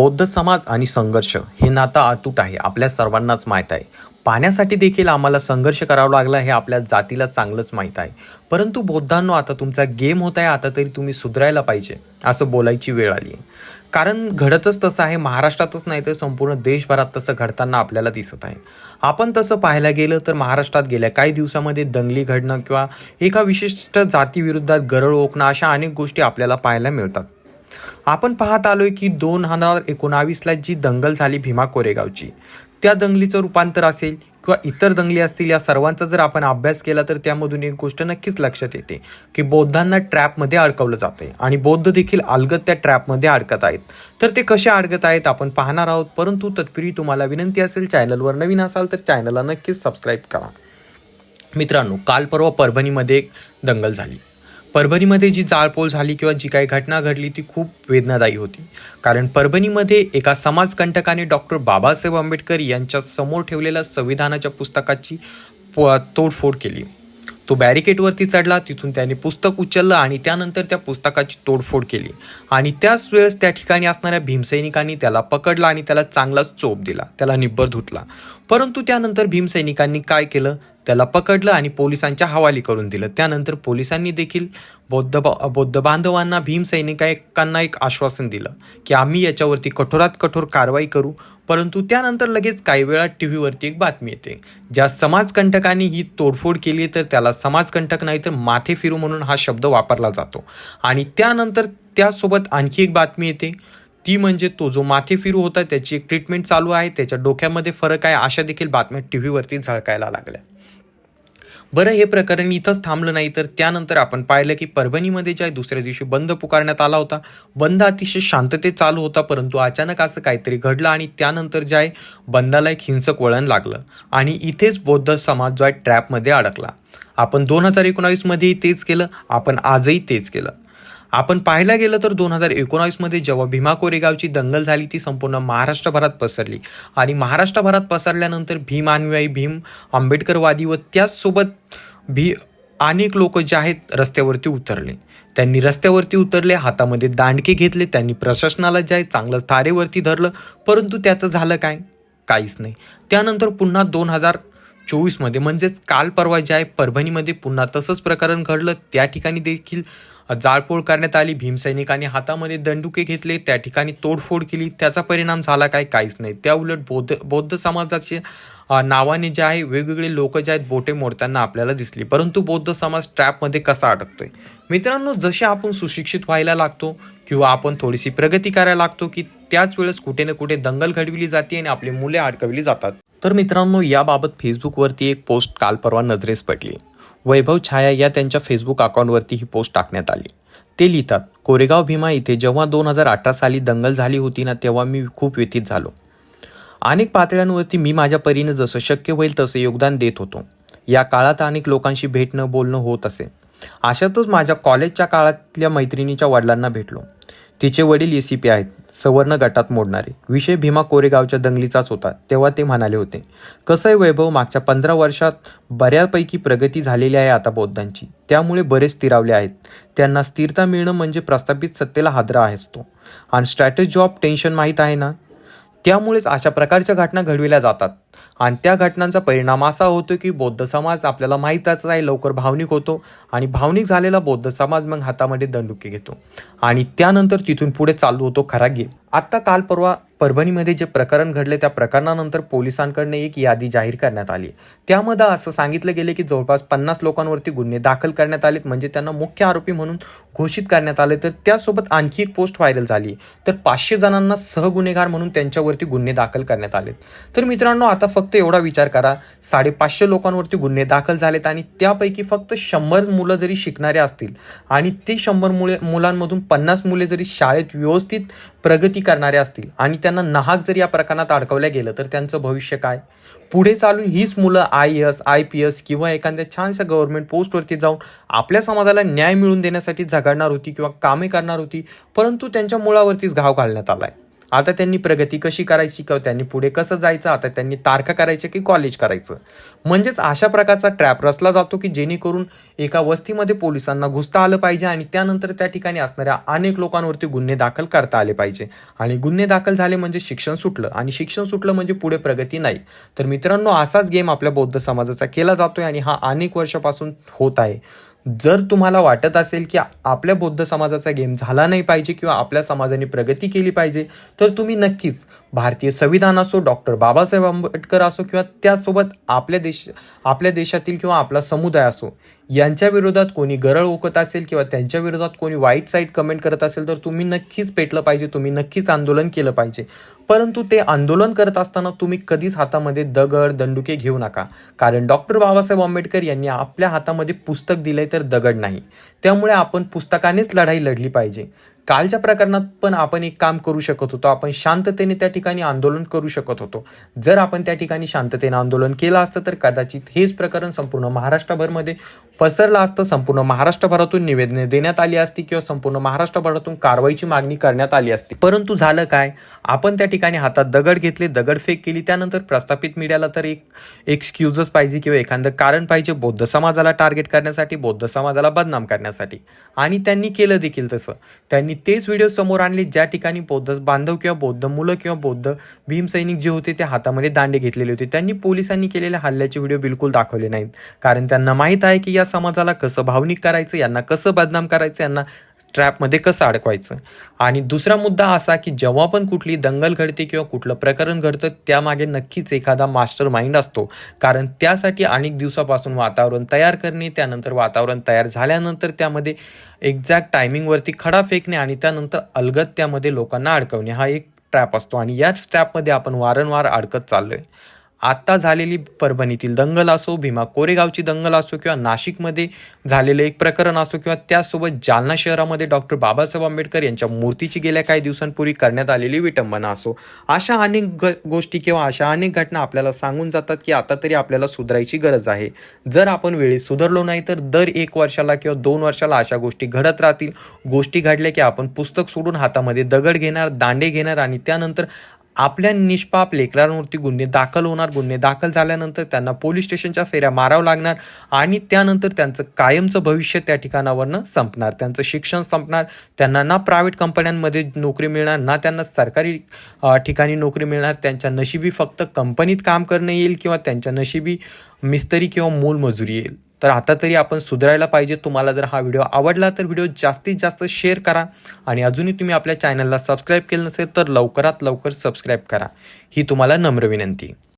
बौद्ध समाज आणि संघर्ष हे नातं अतूट आहे आपल्या सर्वांनाच माहीत आहे. पाण्यासाठी देखील आम्हाला संघर्ष करावा लागला हे आपल्या जातीला चांगलंच माहीत आहे. परंतु बौद्धांनो आता तुमचा गेम होत आहे आता तरी तुम्ही सुधारायला पाहिजे असं बोलायची वेळ आली आहे. कारण घडतच तसं आहे महाराष्ट्रातच नाही तर संपूर्ण देशभरात तसं घडताना आपल्याला दिसत आहे. आपण तसं पाहायला गेलं तर महाराष्ट्रात गेल्या काही दिवसामध्ये दंगली घडणं किंवा एका विशिष्ट जातीविरुद्धात गरळ ओकणं अशा अनेक गोष्टी आपल्याला पाहायला मिळतात. आपण पाहत आलोय की दोन हजार एकोणावीसला जी दंगल झाली भीमा कोरेगावची त्या दंगलीचं रूपांतर असेल किंवा इतर दंगली असतील या सर्वांचा जर आपण अभ्यास केला तर त्यामधून एक गोष्ट नक्कीच लक्षात येते की बौद्धांना ट्रॅपमध्ये अडकवलं आहे आणि बौद्ध देखील अलगत त्या ट्रॅपमध्ये अडकत आहेत. तर ते कसे अडकत आहेत आपण पाहणार आहोत परंतु तत्पूर्वी तुम्हाला विनंती असेल चॅनलवर नवीन असाल तर चॅनलला नक्कीच सबस्क्राईब करा. मित्रांनो काल परवा परभणीमध्ये एक दंगल झाली. परभणीमध्ये जी जाळपोळ झाली किंवा जी काही घटना घडली ती खूप वेदनादायी होती. कारण परभणीमध्ये एका समाजकंटकाने डॉक्टर बाबासाहेब आंबेडकर यांच्या समोर ठेवलेल्या संविधानाच्या पुस्तकाची प- तोडफोड केली. तो बॅरिकेडवरती चढला तिथून त्याने पुस्तक उचललं आणि त्यानंतर त्या पुस्तकाची तोडफोड केली. आणि त्याच वेळेस त्या ठिकाणी असणाऱ्या भीमसैनिकांनी त्याला पकडला आणि त्याला चांगलाच चोप दिला त्याला निब्बर धुतला. परंतु त्यानंतर भीमसैनिकांनी काय केलं? त्याला पकडलं आणि पोलिसांच्या हवाली करून दिलं. त्यानंतर पोलिसांनी देखील बौद्ध बौद्ध बांधवांना भीमसैनिकांना एक आश्वासन दिलं की आम्ही याच्यावरती कठोरात कठोर कारवाई करू. परंतु त्यानंतर लगेच काही वेळात टी व्हीवरती एक बातमी येते. ज्या समाजकंटकांनी ही तोडफोड केली तर त्याला समाजकंटक नाही तर माथे फिरू म्हणून हा शब्द वापरला जातो. आणि त्यानंतर त्यासोबत आणखी एक बातमी येते. ती म्हणजे तो जो माथे फिरू होता त्याची एक ट्रीटमेंट चालू आहे. त्याच्या डोक्यामध्ये फरक आहे अशा देखील बातम्या टी व्हीवरती झळकायला लागल्या. बरं हे प्रकरण इथंच थांबलं नाही तर त्यानंतर आपण पाहिलं की परभणीमध्ये ज्या दुसऱ्या दिवशी बंद पुकारण्यात आला होता बंद अतिशय शांततेत चालू होता परंतु अचानक असं काहीतरी घडलं आणि त्यानंतर जे आहे बंदाला एक हिंसक वळण लागलं आणि इथेच बौद्ध समाज जो आहे ट्रॅपमध्ये अडकला. आपण दोन हजार एकोणावीसमध्येही तेच केलं आपण आजही तेच केलं. आपण पाहायला गेलं तर दोन हजार एकोणावीसमध्ये जेव्हा भीमा कोरेगावची दंगल झाली ती संपूर्ण महाराष्ट्रभरात पसरली. आणि महाराष्ट्रभरात पसरल्यानंतर भीम अनुयायी भीम आंबेडकरवादी व त्याचसोबत भी अनेक लोक जे आहेत रस्त्यावरती उतरले. त्यांनी रस्त्यावरती उतरले हातामध्ये दांडके घेतले त्यांनी प्रशासनाला जे आहे चांगलं थारेवरती धरलं. परंतु त्याचं झालं काय? काहीच नाही. त्यानंतर पुन्हा दोन हजार चोवीसमध्ये म्हणजेच काल परवा जे आहे परभणीमध्ये पुन्हा तसंच प्रकरण घडलं. त्या ठिकाणी देखील जाळपोळ करण्यात आली. भीमसैनिकांनी हातामध्ये दंडुके घेतले. त्या ठिकाणी तोडफोड केली. त्याचा परिणाम झाला काय? काहीच नाही. त्या उलट बौद्ध बौद्ध समाजाचे नावाने जे आहे वेगवेगळे लोक जे आहेत बोटे मोडताना आपल्याला दिसली. परंतु बौद्ध समाज ट्रॅपमध्ये कसा अडकतोय? मित्रांनो जसे आपण सुशिक्षित व्हायला लागतो किंवा आपण थोडीशी प्रगती करायला लागतो की त्याच वेळेस कुठे ना कुठे दंगल घडविली जाते आणि आपली मुले अडकवली जातात. तर मित्रांनो याबाबत फेसबुकवरती एक पोस्ट काल परवा नजरेस पडली. वैभव छाया या त्यांच्या फेसबुक अकाउंटवरती ही पोस्ट टाकण्यात आली. ते लिहितात कोरेगाव भीमा इथे जेव्हा दोन हजार अठरा साली दंगल झाली होती ना तेव्हा मी खूप व्यथित झालो. अनेक पातळ्यांवरती मी माझ्या परीनं जसं शक्य होईल तसं योगदान देत होतो. या काळात अनेक लोकांशी भेटणं बोलणं होत असे. अशातच माझ्या कॉलेजच्या काळातल्या मैत्रिणीच्या वडिलांना भेटलो. तिचे वडील ए सी पी आहेत सवर्ण गटात मोडणारे. विषय भीमा कोरेगावच्या दंगलीचाच होता तेव्हा ते म्हणाले होते कसं आहे वैभव मागच्या पंधरा वर्षात बऱ्यापैकी प्रगती झालेली आहे आता बौद्धांची. त्यामुळे बरेच स्थिरावले आहेत. त्यांना स्थिरता मिळणं म्हणजे प्रस्थापित सत्तेला हादरा आहेच तो आणि स्ट्रॅटेजी ऑफ टेन्शन माहीत आहे ना? त्यामुळेच अशा प्रकारच्या घटना घडविल्या जातात. आणि त्या घटनांचा परिणाम असा होतो की बौद्ध समाज आपल्याला माहीतच आहे लवकर भावनिक होतो आणि भावनिक झालेला बौद्ध समाज मग हातामध्ये दंडुके घेतो. आणि त्यानंतर तिथून पुढे चालू होतो खरा गेम. आत्ता काल परवा परभणीमध्ये जे प्रकरण घडले त्या प्रकरणानंतर पोलिसांकडनं एक यादी जाहीर करण्यात आली. त्यामध्ये असं सांगितलं गेले की जवळपास पन्नास लोकांवरती गुन्हे दाखल करण्यात आलेत म्हणजे त्यांना मुख्य आरोपी म्हणून घोषित करण्यात आले. तर त्यासोबत आणखी एक पोस्ट व्हायरल झाली. तर पाचशे जणांना सहगुन्हेगार म्हणून त्यांच्यावरती गुन्हे दाखल करण्यात आलेत. तर मित्रांनो आता फक्त एवढा विचार करा. साडेपाचशे लोकांवरती गुन्हे दाखल झालेत आणि त्यापैकी फक्त शंभर मुलं जरी शिकणारे असतील आणि ते शंभर मुले मुलांमधून पन्नास मुले जरी शाळेत व्यवस्थित प्रगती करणारे असतील आणि त्यांना नाहक जर या प्रकरणात अडकवल्या गेलं तर त्यांचं भविष्य काय? पुढे चालून हीच मुलं I S I P S किंवा एखाद्या छानशा गव्हर्नमेंट पोस्टवरती जाऊन आपल्या समाजाला न्याय मिळवून देण्यासाठी झगडणार होती किंवा कामे करणार होती परंतु त्यांच्या मुळावरतीच घाव घालण्यात आलाय. आता त्यांनी प्रगती कशी करायची किंवा त्यांनी पुढे कसं जायचं आता त्यांनी तारखा करायच्या की कॉलेज करायचं? म्हणजेच अशा प्रकारचा ट्रॅप रचला जातो की जेणेकरून एका वस्तीमध्ये पोलिसांना घुसता आलं पाहिजे आणि त्यानंतर त्या ठिकाणी असणाऱ्या अनेक लोकांवरती गुन्हे दाखल करता आले पाहिजे. आणि गुन्हे दाखल झाले म्हणजे शिक्षण सुटलं आणि शिक्षण सुटलं म्हणजे पुढे प्रगती नाही. तर मित्रांनो असाच गेम आपल्या बौद्ध समाजाचा केला जातोय आणि हा अनेक वर्षापासून होत आहे. जर तुम्हाला वाटत असेल की आपल्या बौद्ध समाजाचा गेम झाला नाही पाहिजे किंवा आपल्या समाजाने प्रगती केली पाहिजे तर तुम्ही नक्कीच भारतीय संविधान असो डॉक्टर बाबासाहेब आंबेडकर असो किंवा त्यासोबत आपल्या देश आपल्या देशातील किंवा आपला समुदाय असो यांच्या विरोधात कोणी गरळ ओकत असेल किंवा त्यांच्या विरोधात कोणी वाईट साईट कमेंट करत असेल तर तुम्ही नक्कीच पेटलं पाहिजे तुम्ही नक्कीच आंदोलन केलं पाहिजे. परंतु ते आंदोलन करत असताना तुम्ही कधीच हातामध्ये दगड दंडुके घेऊ नका. कारण डॉक्टर बाबासाहेब आंबेडकर यांनी आपल्या हातामध्ये पुस्तक दिलंय तर दगड नाही. त्यामुळे आपण पुस्तकानेच लढाई लढली पाहिजे. कालच्या प्रकरणात पण आपण एक काम करू शकत होतो. आपण शांततेने त्या ठिकाणी आंदोलन करू शकत होतो. जर आपण त्या ठिकाणी शांततेने आंदोलन केलं असतं तर कदाचित हेच प्रकरण संपूर्ण महाराष्ट्रभरमध्ये पसरलं असतं. संपूर्ण महाराष्ट्रभरातून निवेदने देण्यात आली असती किंवा संपूर्ण महाराष्ट्रभरातून कारवाईची मागणी करण्यात आली असती. परंतु झालं काय? आपण त्या ठिकाणी हातात दगड घेतले दगडफेक केली. त्यानंतर प्रस्थापित मीडियाला तर एक एक्सक्युजच पाहिजे किंवा एखादं कारण पाहिजे. बौद्ध समाजाला टार्गेट करण्यासाठी बौद्ध समाजाला बदनाम करण्यासाठी. आणि त्यांनी केलं देखील तसं. त्यांनी तेच व्हिडिओ समोर आणले ज्या ठिकाणी बौद्ध बांधव किंवा बौद्ध मुलं किंवा बौद्ध भीमसैनिक जे होते ते हातामध्ये दांडे घेतलेले होते. त्यांनी पोलिसांनी केलेल्या हल्ल्याचे व्हिडिओ बिलकुल दाखवले नाहीत. कारण त्यांना माहीत आहे की या समाजाला कसं भावनिक करायचं यांना कसं बदनाम करायचं यांना ट्रॅपमध्ये कसं अडकवायचं? आणि दुसरा मुद्दा असा की जेव्हा पण कुठली दंगल घडते किंवा कुठलं प्रकरण घडतं त्यामागे नक्कीच एखादा मास्टर माइंड असतो. कारण त्यासाठी अनेक दिवसापासून वातावरण तयार करणे त्यानंतर वातावरण तयार झाल्यानंतर त्यामध्ये एक्झॅक्ट टायमिंगवरती खडा फेकणे आणि त्यानंतर अलगद त्यामध्ये लोकांना अडकवणे हा एक ट्रॅप असतो. आणि याच ट्रॅपमध्ये आपण वारंवार अडकत चाललो आहे आत्ता झालेली परभणीतील दंगल असो भीमा कोरेगावची दंगल असो किंवा नाशिकमध्ये झालेलं एक प्रकरण असो किंवा त्यासोबत जालना शहरामध्ये डॉक्टर बाबासाहेब आंबेडकर यांच्या मूर्तीची गेल्या काही दिवसांपूर्वी करण्यात आलेली विटंबना असो. अशा अनेक ग गोष्टी किंवा अशा अनेक घटना आपल्याला सांगून जातात की आता तरी आपल्याला सुधारायची गरज आहे. जर आपण वेळेत सुधारलो नाही तर दर एक वर्षाला किंवा दोन वर्षाला अशा गोष्टी घडत राहतील. गोष्टी घडल्या की आपण पुस्तक सोडून हातामध्ये दगड घेणार दांडे घेणार आणि त्यानंतर आपल्या निष्पाप लेकरांवरती गुन्हे दाखल होणार. गुन्हे दाखल झाल्यानंतर त्यांना पोलीस स्टेशनच्या फेऱ्या मारावं लागणार आणि त्यानंतर त्यांचं कायमचं भविष्य त्या ठिकाणावरनं संपणार. त्यांचं शिक्षण संपणार. त्यांना ना प्रायव्हेट कंपन्यांमध्ये नोकरी मिळणार ना त्यांना सरकारी ठिकाणी नोकरी मिळणार. त्यांच्या नशिबी फक्त कंपनीत काम करणं येईल किंवा त्यांच्या नशिबी मिस्त्री किंवा मोलमजुरी येईल. तर आता तरी आपण सुधारायला पाहिजे. तुम्हाला जर हा व्हिडिओ आवडला तर व्हिडिओ जास्तीत जास्त शेअर करा. आणि अजूनही तुम्ही आपल्या चॅनलला सबस्क्राईब केलं नसेल तर लवकरात लवकर सबस्क्राईब करा. ही तुम्हाला नम्र विनंती.